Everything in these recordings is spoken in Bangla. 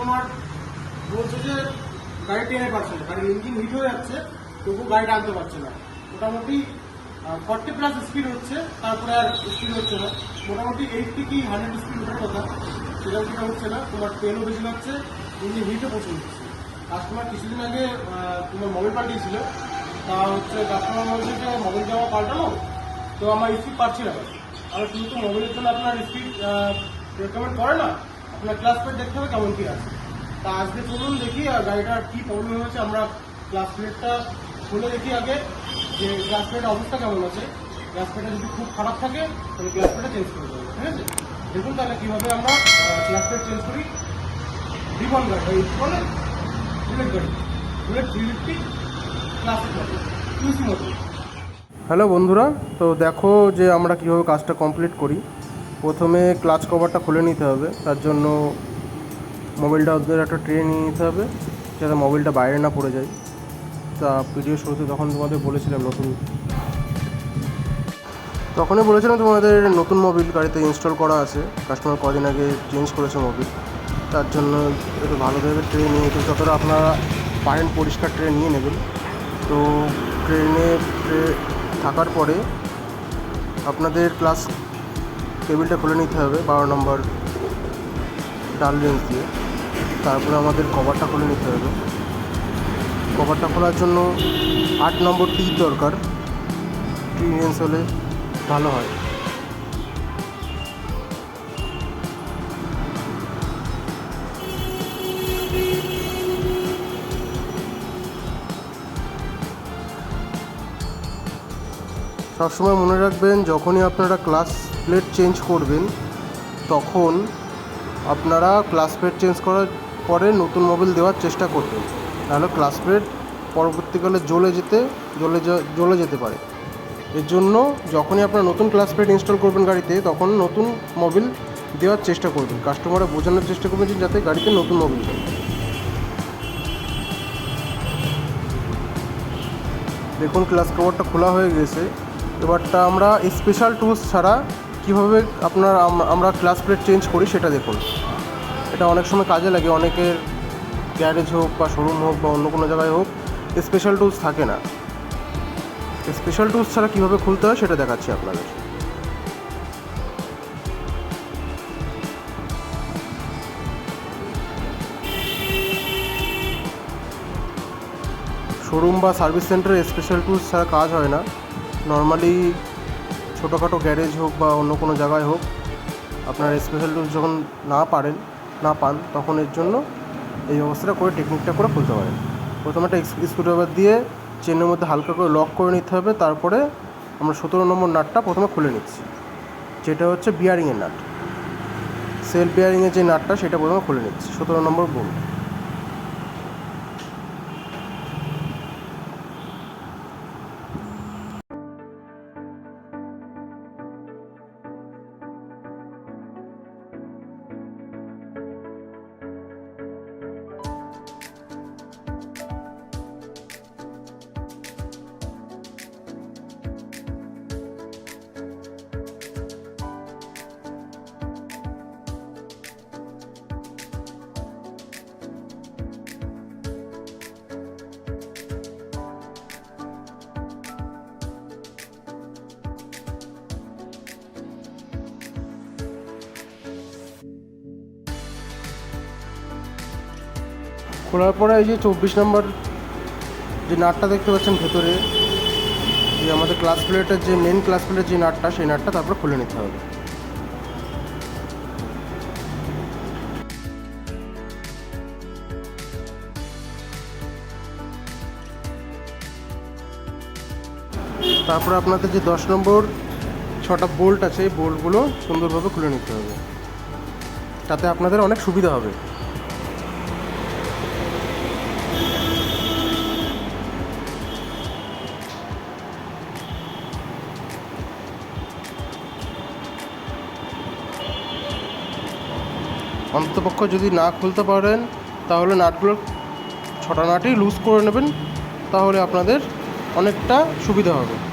কাস্টমার বলছে যে গাড়ি টেনে পাচ্ছে না, গাড়ির ইঞ্জিন হিট হয়ে যাচ্ছে, তবু গাড়িটা আনতে পারছে না। মোটামুটি ফর্টি প্লাস স্পিড হচ্ছে, তারপরে আর স্পিড হচ্ছে না। মোটামুটি এইটটি কি হান্ড্রেড স্পিড ওঠার কথা সেরকম কিনা হচ্ছে না। তোমার তেলও বেশি লাগছে ইঞ্জিন হিটও প্রচুর হচ্ছে। কাস্টমার কিছুদিন আগে তোমার মোবাইল পাল্টিয়েছিল তা হচ্ছে কাস্টমার বলছে যে মোবাইল যাওয়া পাল্টানো তো আমার স্পিড পাচ্ছি না। আর শুধু তো মোবাইলের জন্য আপনার স্পিড রেকমেন্ড করে না? আপনার ক্লাস প্লেট দেখতে হবে কেমন কি আছে। তা আজকে চলুন দেখি, আর গাড়িটার কি প্রবলেম হয়েছে, আমরা ক্লাস প্লেটটা খুলে দেখি আগে, যে ক্লাস প্লেটের অবস্থা কেমন আছে। ক্লাস প্লেটটা যদি খুব খারাপ থাকে, তাহলে ক্লাস প্লেটটা চেঞ্জ করে দেবো, ঠিক আছে? দেখুন তাহলে কীভাবে আমরা ক্লাস প্লেট চেঞ্জ করি। রিবন গাড়ি বলে বুলেট গাড়ি, bullet three fifty classic hello বন্ধুরা, তো দেখো যে আমরা কীভাবে কাজটা কমপ্লিট করি। প্রথমে ক্লাচ কভারটা খুলে নিতে হবে, তার জন্য মোবাইলটা ওদের একটা ট্রে নিয়ে নিতে হবে, যাতে মোবাইলটা বাইরে না পড়ে যায়। তা ভিডিও শুরুতে তখন তোমাদের বলেছিলাম নতুন। তখনই বলেছিলাম তোমাদের নতুন মোবিল গাড়িতে ইনস্টল করা আছে কাস্টমার কদিন আগে চেঞ্জ করেছে মোবিল তার জন্য একটু ভালোভাবে ট্রে নিয়ে একটু যতটা আপনারা পারেন পরিষ্কার ট্রে নিয়ে নেবেন। তো ট্রেনে ট্রে থাকার পরে আপনাদের ক্লাস টেবিলটা খুলে নিতে হবে, বারো নম্বর ডাল রেঞ্জ দিয়ে। তারপরে আমাদের কভারটা খুলে নিতে হবে। কভারটা খোলার জন্য আট নম্বর টির দরকার। টি রেঞ্জ হলে ভালো হয়। সবসময় মনে রাখবেন, যখনই আপনারা ক্লাস প্লেট চেঞ্জ করবেন, তখন আপনারা ক্লাস প্লেট চেঞ্জ করার পরে নতুন মোবিল দেওয়ার চেষ্টা করবেন। নাহলে ক্লাস প্লেট পরবর্তীকালে জ্বলে যেতে, জ্বলে জ্বলে যেতে পারে। এর জন্য যখনই আপনারা নতুন ক্লাস প্লেট ইনস্টল করবেন গাড়িতে, তখন নতুন মোবিল দেওয়ার চেষ্টা করবেন। কাস্টমাররা বোঝানোর চেষ্টা করবেন যাতে গাড়িতে নতুন মোবিল দেয়। দেখুন ক্লাস কভারটা খোলা হয়ে গেছে। এবারটা আমরা স্পেশাল টুলস ছাড়া কীভাবে আপনার আমরা ক্লাস প্লেট চেঞ্জ করি সেটা দেখুন। এটা অনেক সময় কাজে লাগে, অনেকের গ্যারেজ হোক বা শোরুম হোক বা অন্য কোনো জায়গায় হোক স্পেশাল টুলস থাকে না। স্পেশাল টুলস ছাড়া কীভাবে খুলতে হয় সেটা দেখাচ্ছি আপনাদের। শোরুম বা সার্ভিস সেন্টারে স্পেশাল টুলস ছাড়া কাজ হয় না। নর্মালি ছোটোখাটো গ্যারেজ হোক বা অন্য কোনো জায়গায় হোক, আপনার স্পেশাল টুলস যখন না পারেন, না পান, তখন এর জন্য এই অবস্থাটা করে টেকনিকটা করে খুলতে পারেন। প্রথমে একটা স্ক্রুড্রাইভার দিয়ে চেনের মধ্যে হালকা করে লক করে নিতে হবে, তারপরে আমরা সতেরো নম্বর নাটটা প্রথমে খুলে নিচ্ছি। যেটা হচ্ছে বিয়ারিংয়ের নাট। সেলফ বিয়ারিংয়ের যে নাটটা, সেটা প্রথমে খুলে নিচ্ছি, সতেরো নম্বর বোল্ট খোলার পরে এই যে চব্বিশ নম্বর যে নাটটা দেখতে পাচ্ছেন ভেতরে যে আমাদের ক্লাস প্লেটের যে মেন ক্লাস প্লেটের যে নাটটা, সেই নাটটা তারপরে খুলে নিতে হবে। তারপরে আপনাদের যে দশ নম্বর ছটা বোল্ট আছে, এই বোল্টগুলো সুন্দরভাবে খুলে নিতে হবে। তাতে আপনাদের অনেক সুবিধা হবে। অন্তপক্ষ যদি না খুলতে পারেন, তাহলে নাটগুলো ছটা নাটই লুজ করে নেবেন, তাহলে আপনাদের অনেকটা সুবিধা হবে।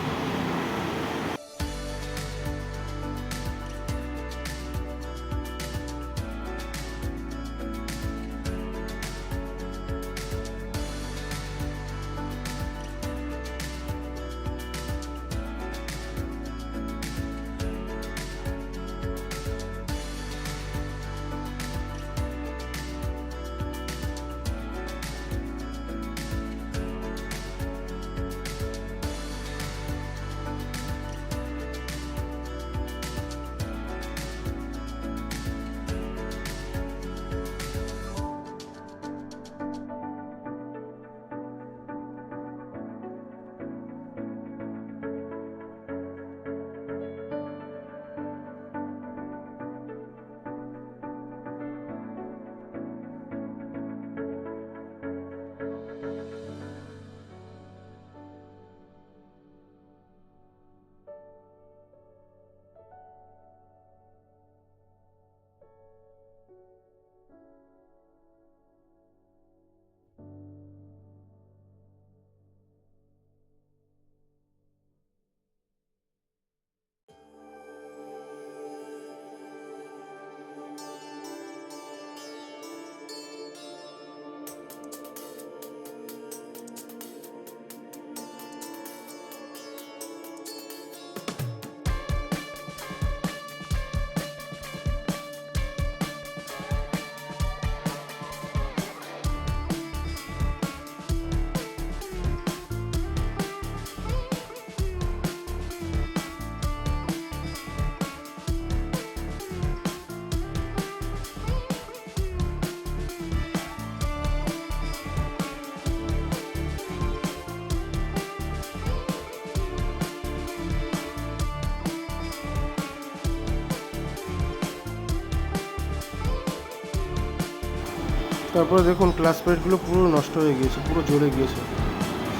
তারপরে দেখুন ক্লাস প্লেটগুলো পুরো নষ্ট হয়ে গিয়েছে, পুরো জ্বলে গিয়েছে।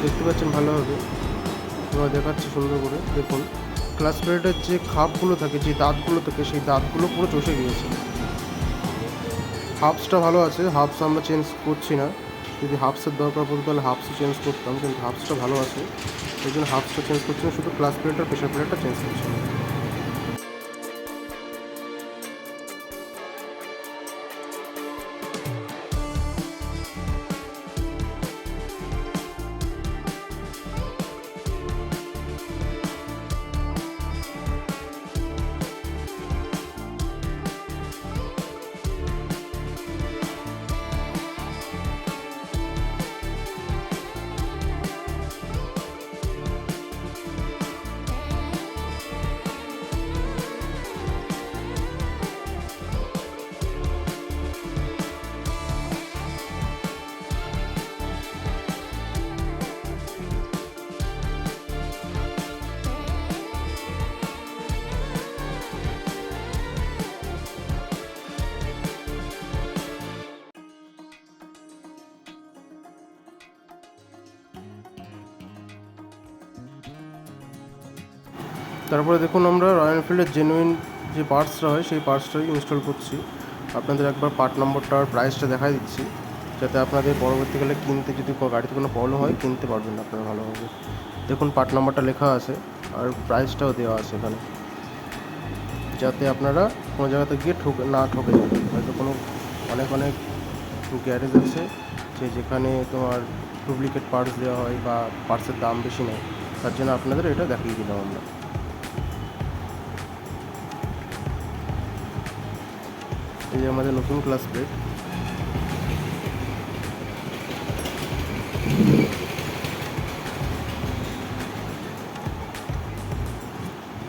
দেখতে পাচ্ছেন ভালোভাবে এবার দেখাচ্ছি সুন্দর করে, দেখুন। ক্লাস প্লেটের যে খাপগুলো থাকে, যে দাঁতগুলো থাকে, সেই দাঁতগুলো পুরো চষে গিয়েছে। হাফসটা ভালো আছে, হাফস আমরা চেঞ্জ করছি না। যদি হাফসের দরকার পড়তো তাহলে হাফসও চেঞ্জ করতাম, কিন্তু হাফসটা ভালো আছে। সেই জন্য হাফসটা চেঞ্জ করছি না, শুধু ক্লাস প্লেট আর প্রেশার প্লেটটা চেঞ্জ করছি। না তারপরে দেখুন আমরা রয়্যাল এনফিল্ডের জেনুইন যে পার্টসটা হয়, সেই পার্টসটাই ইনস্টল করছি। আপনাদের একবার পার্ট নম্বরটা আর প্রাইসটা দেখাই দিচ্ছি, যাতে আপনাদের পরবর্তীকালে কিনতে যদি গাড়িতে কোনো প্রবলেম হয়, কিনতে পারবেন আপনারা ভালোভাবে। দেখুন পার্ট নাম্বারটা লেখা আছে, আর প্রাইসটাও দেওয়া আছে এখানে। যাতে আপনারা কোনো জায়গাতে গিয়ে ঠক, না ঠকে যাবেন হয়তো কোনো অনেক অনেক গ্যারেজ আছে, যে যেখানে তোমার ডুপ্লিকেট পার্টস দেওয়া হয় বা পার্টসের দাম বেশি নেয়, তার জন্য আপনাদের এটা দেখিয়ে দিলাম আমরা। এই যে আমাদের নতুন ক্লাস প্লেট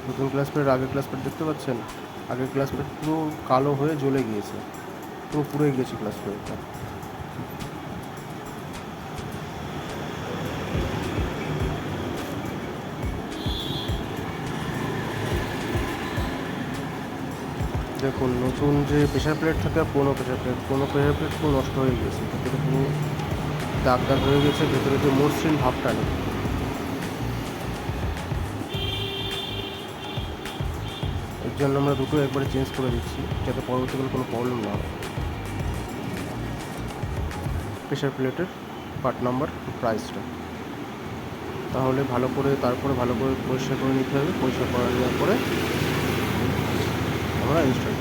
নতুন ক্লাস প্লেট আগের ক্লাস প্লেট দেখতে পাচ্ছেন? আগের ক্লাস প্লেট পুরো কালো হয়ে জ্বলে গিয়েছে। পুরো পুড়ে গিয়েছে ক্লাস প্লেটটা দেখুন, নতুন যে প্রেশার প্লেট থাকে, আর পুরোনো প্রেশার প্লেট পুরোনো প্রেশার প্লেট পুরো নষ্ট হয়ে গেছে ভেতরে পুরো দাগ দাগ হয়ে গেছে ভেতরে যে মসৃণ ভাবটা নেই। এর জন্য আমরা দুটো একবারে চেঞ্জ করে দিচ্ছি, যাতে পরবর্তীকালে কোনো প্রবলেম না হয়। প্রেশার প্লেটের পার্ট নাম্বার প্রাইসটা তাহলে ভালো করে, তারপরে ভালো করে পরিষ্কার করে নিতে হবে। পরিষ্কার করে নেওয়ার পরে আমরা ইনস্টল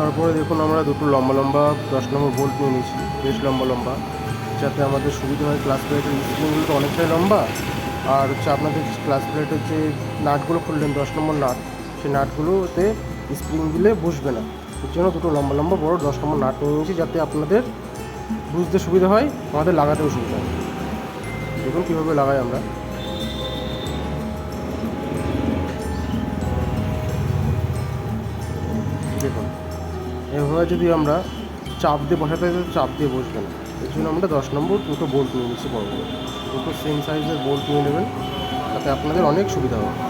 তারপরে দেখুন আমরা দুটো লম্বা লম্বা দশ নম্বর বোল্ট নিয়ে নিয়েছি, বেশ লম্বা লম্বা। যাতে আমাদের সুবিধা হয় ক্লাস প্লেটের স্ক্রিনগুলো তো অনেকটাই লম্বা। আর হচ্ছে আপনাদের ক্লাস প্লেটের যে নাটগুলো খুললেন, দশ নম্বর নাট, সেই নাটগুলোতে স্প্রিং দিলে বসবে না। এর জন্য দুটো লম্বা লম্বা বড় দশ নম্বর নাট নিয়ে নিয়েছি, যাতে আপনাদের বুঝতে সুবিধা হয়, আমাদের লাগাতেও সুবিধা হয়। দেখুন কীভাবে লাগাই আমরা। এভাবে যদি আমরা চাপ দিয়ে বসাতে তাহলে চাপ দিয়ে বসবেন এর জন্য আমরা দশ নম্বর দুটো বোল্ট নিয়ে নিচ্ছি বড় বড় দুটো সেম সাইজের বোল্ট নিয়ে নেবেন। তাতে আপনাদের অনেক সুবিধা হবে।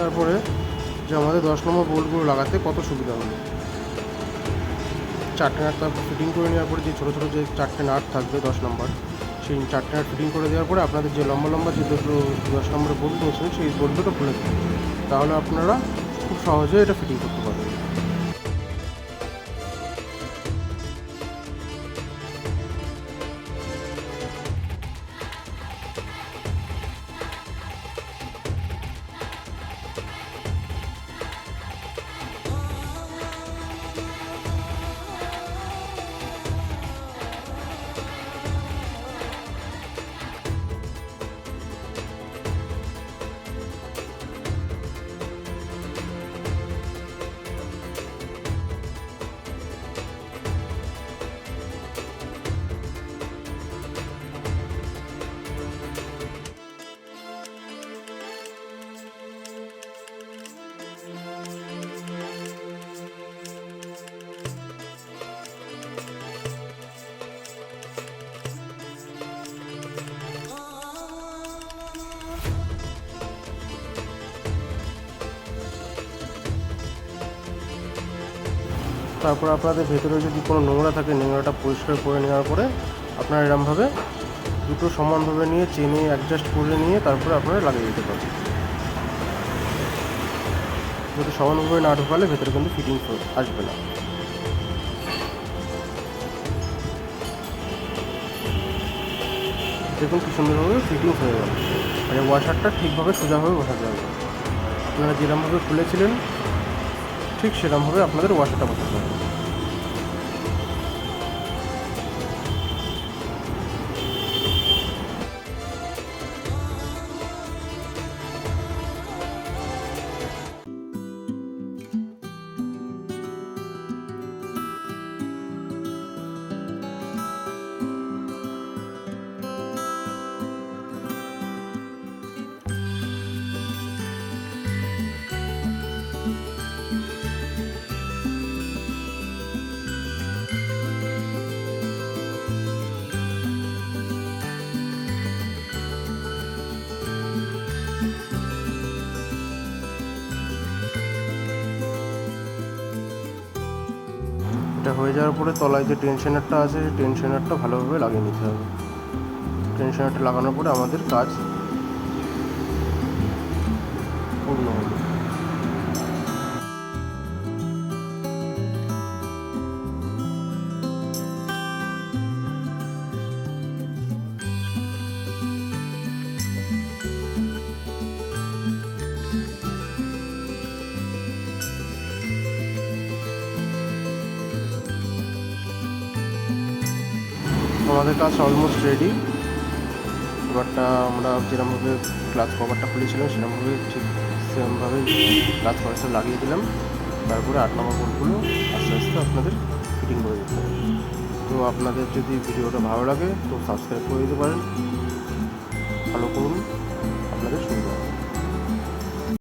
তারপরে যে আমাদের দশ নম্বর বোল্টগুলো লাগাতে কত সুবিধা হবে? চারটে নাট তারপর ফিটিং করে নেওয়ার পরে যে ছোটো ছোটো যে চারটে নাট থাকবে দশ নম্বর, সেই চারটে নাট ফিটিং করে দেওয়ার পরে আপনাদের যে লম্বা লম্বা যে দুটো দশ নম্বরের বোল্ট রয়েছে সেই বোল্ট দুটো খুলে দেবেন তাহলে আপনারা খুব সহজে এটা ফিটিং করতে পারবেন। তারপর আপনাদের ভেতরে যদি কোনো নোংরা থাকে, নোংরাটা পরিষ্কার করে নেওয়ার পরে আপনারা এরমভাবে দুটো সমানভাবে নিয়ে চেনে অ্যাডজাস্ট করে নিয়ে তারপরে আপনারা লাগিয়ে দিতে পারবেন। যদি সমানভাবে না ঢোকালে ভেতরে কিন্তু ফিটিংস আসবে না। দেখুন কি সুন্দরভাবে ফিটিংস হয়ে গেল। আর ওয়াশারটা ঠিকভাবে সোজাভাবে বসাতে হবে আপনারা যেরকমভাবে খুলেছিলেন, ঠিক সেরকমভাবে আপনাদের ওয়াশারটা বসাতে হবে। এটা হয়ে যাওয়ার পরে তলায় যে টেনশনারটা আছে, সেই টেনশনারটা ভালোভাবে লাগিয়ে নিতে হবে। টেনশনারটা লাগানোর পরে আমাদের কাজ আমাদের কাজ অলমোস্ট রেডি এবারটা আমরা যেরকমভাবে ক্লাস কভারটা খুলেছিলাম সেরকমভাবে ঠিক সেরকমভাবে ক্লাস কভারটা লাগিয়ে দিলাম। তারপরে আট নম্বর বোর্ডগুলো আস্তে আস্তে আপনাদের ফিটিং করে দিতে হবে। তো আপনাদের যদি ভিডিওটা ভালো লাগে, তো সাবস্ক্রাইব করে দিতে পারেন। ফলো করুন।